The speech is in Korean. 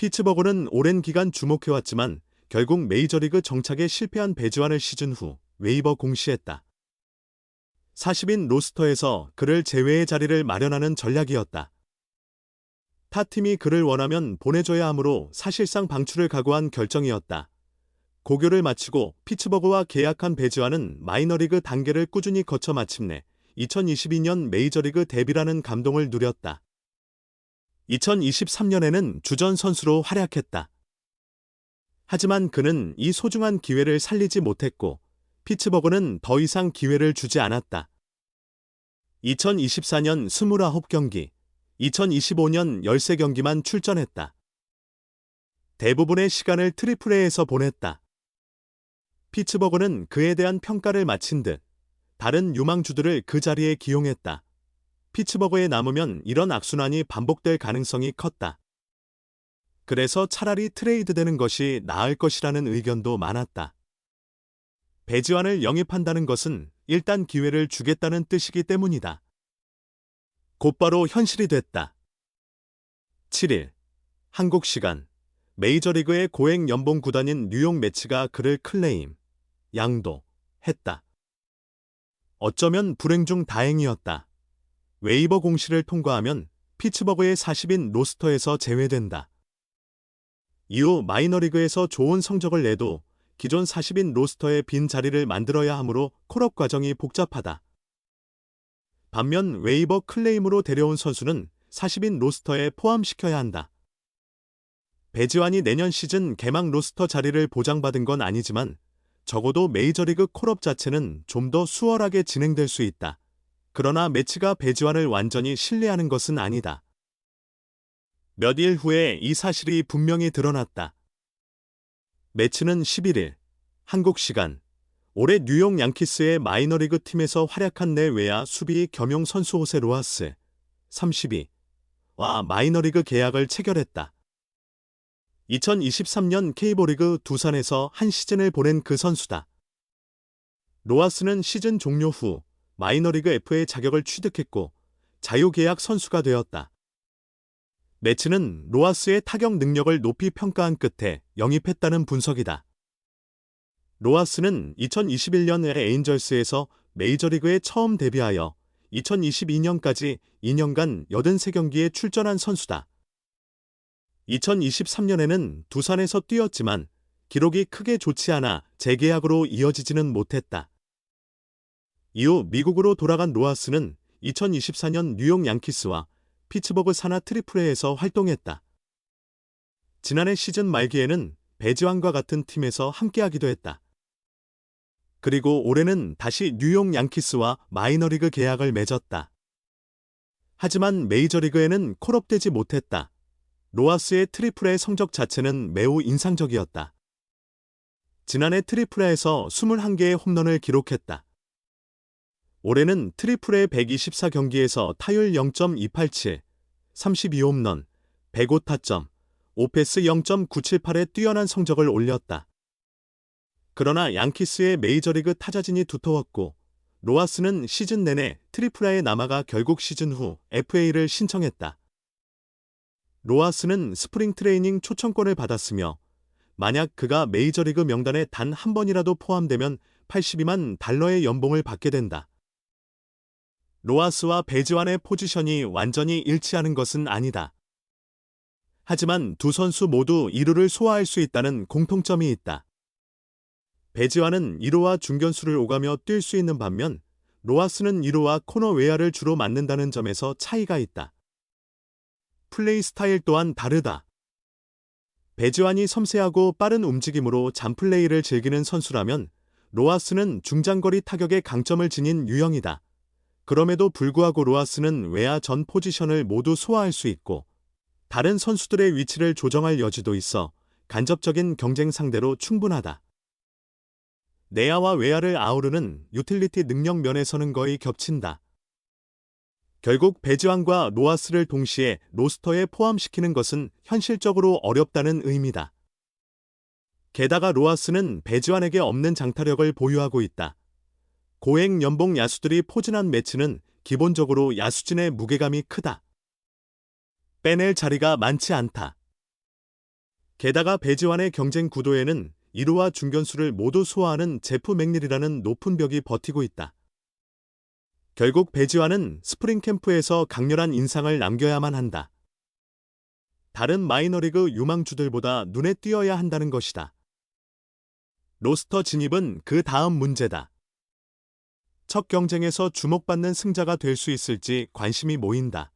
피츠버그는 오랜 기간 주목해왔지만 결국 메이저리그 정착에 실패한 배지환을 시즌 후 웨이버 공시했다. 40인 로스터에서 그를 제외의 자리를 마련하는 전략이었다. 타 팀이 그를 원하면 보내줘야 하므로 사실상 방출을 각오한 결정이었다. 고교를 마치고 피츠버그와 계약한 배지환은 마이너리그 단계를 꾸준히 거쳐 마침내 2022년 메이저리그 데뷔라는 감동을 누렸다. 2023년에는 주전 선수로 활약했다. 하지만 그는 이 소중한 기회를 살리지 못했고 피츠버그는 더 이상 기회를 주지 않았다. 2024년 29경기, 2025년 13경기만 출전했다. 대부분의 시간을 트리플레에서 보냈다. 피츠버그는 그에 대한 평가를 마친 듯 다른 유망주들을 그 자리에 기용했다. 피츠버그에 남으면 이런 악순환이 반복될 가능성이 컸다. 그래서 차라리 트레이드되는 것이 나을 것이라는 의견도 많았다. 배지환을 영입한다는 것은 일단 기회를 주겠다는 뜻이기 때문이다. 곧바로 현실이 됐다. 7일 한국 시간 메이저리그의 고액 연봉 구단인 뉴욕 매치가 그를 클레임, 양도 했다. 어쩌면 불행 중 다행이었다. 웨이버 공시를 통과하면 피츠버그의 40인 로스터에서 제외된다. 이후 마이너리그에서 좋은 성적을 내도 기존 40인 로스터의 빈 자리를 만들어야 하므로 콜업 과정이 복잡하다. 반면 웨이버 클레임으로 데려온 선수는 40인 로스터에 포함시켜야 한다. 배지환이 내년 시즌 개막 로스터 자리를 보장받은 건 아니지만 적어도 메이저리그 콜업 자체는 좀 더 수월하게 진행될 수 있다. 그러나 매치가 배지환을 완전히 신뢰하는 것은 아니다. 몇 일 후에 이 사실이 분명히 드러났다. 매치는 11일 한국 시간 올해 뉴욕 양키스의 마이너리그 팀에서 활약한 내 외야 수비 겸용 선수 호세 로하스 32와 마이너리그 계약을 체결했다. 2023년 K보리그 두산에서 한 시즌을 보낸 그 선수다. 로하스는 시즌 종료 후 마이너리그 F의 자격을 취득했고 자유계약 선수가 되었다. 매치는 로하스의 타격 능력을 높이 평가한 끝에 영입했다는 분석이다. 로하스는 2021년에 에인절스에서 메이저리그에 처음 데뷔하여 2022년까지 2년간 83경기에 출전한 선수다. 2023년에는 두산에서 뛰었지만 기록이 크게 좋지 않아 재계약으로 이어지지는 못했다. 이후 미국으로 돌아간 로하스는 2024년 뉴욕 양키스와 피츠버그 산하 트리플레에서 활동했다. 지난해 시즌 말기에는 배지환과 같은 팀에서 함께하기도 했다. 그리고 올해는 다시 뉴욕 양키스와 마이너리그 계약을 맺었다. 하지만 메이저리그에는 콜업되지 못했다. 로하스의 트리플의 성적 자체는 매우 인상적이었다. 지난해 트리플에서 21개의 홈런을 기록했다. 올해는 트리플의 124경기에서 타율 0.287, 32홈런, 105타점, 오페스 0.978의 뛰어난 성적을 올렸다. 그러나 양키스의 메이저리그 타자진이 두터웠고 로하스는 시즌 내내 트리플아에 남아가 결국 시즌 후 FA를 신청했다. 로하스는 스프링 트레이닝 초청권을 받았으며 만약 그가 메이저리그 명단에 단 한 번이라도 포함되면 82만 달러의 연봉을 받게 된다. 로하스와 배지환의 포지션이 완전히 일치하는 것은 아니다. 하지만 두 선수 모두 1루를 소화할 수 있다는 공통점이 있다. 배지환은 1루와 중견수를 오가며 뛸 수 있는 반면 로하스는 1루와 코너 외야를 주로 맞는다는 점에서 차이가 있다. 플레이 스타일 또한 다르다. 배지환이 섬세하고 빠른 움직임으로 잔플레이를 즐기는 선수라면 로하스는 중장거리 타격의 강점을 지닌 유형이다. 그럼에도 불구하고 로하스는 외야 전 포지션을 모두 소화할 수 있고 다른 선수들의 위치를 조정할 여지도 있어 간접적인 경쟁 상대로 충분하다. 내야와 외야를 아우르는 유틸리티 능력 면에서는 거의 겹친다. 결국 배지환과 로하스를 동시에 로스터에 포함시키는 것은 현실적으로 어렵다는 의미다. 게다가 로하스는 배지환에게 없는 장타력을 보유하고 있다. 고액 연봉 야수들이 포진한 매치는 기본적으로 야수진의 무게감이 크다. 빼낼 자리가 많지 않다. 게다가 배지환의 경쟁 구도에는 1루와 중견수를 모두 소화하는 제프 맥닐이라는 높은 벽이 버티고 있다. 결국 배지환은 스프링 캠프에서 강렬한 인상을 남겨야만 한다. 다른 마이너리그 유망주들보다 눈에 띄어야 한다는 것이다. 로스터 진입은 그 다음 문제다. 첫 경쟁에서 주목받는 승자가 될 수 있을지 관심이 모인다.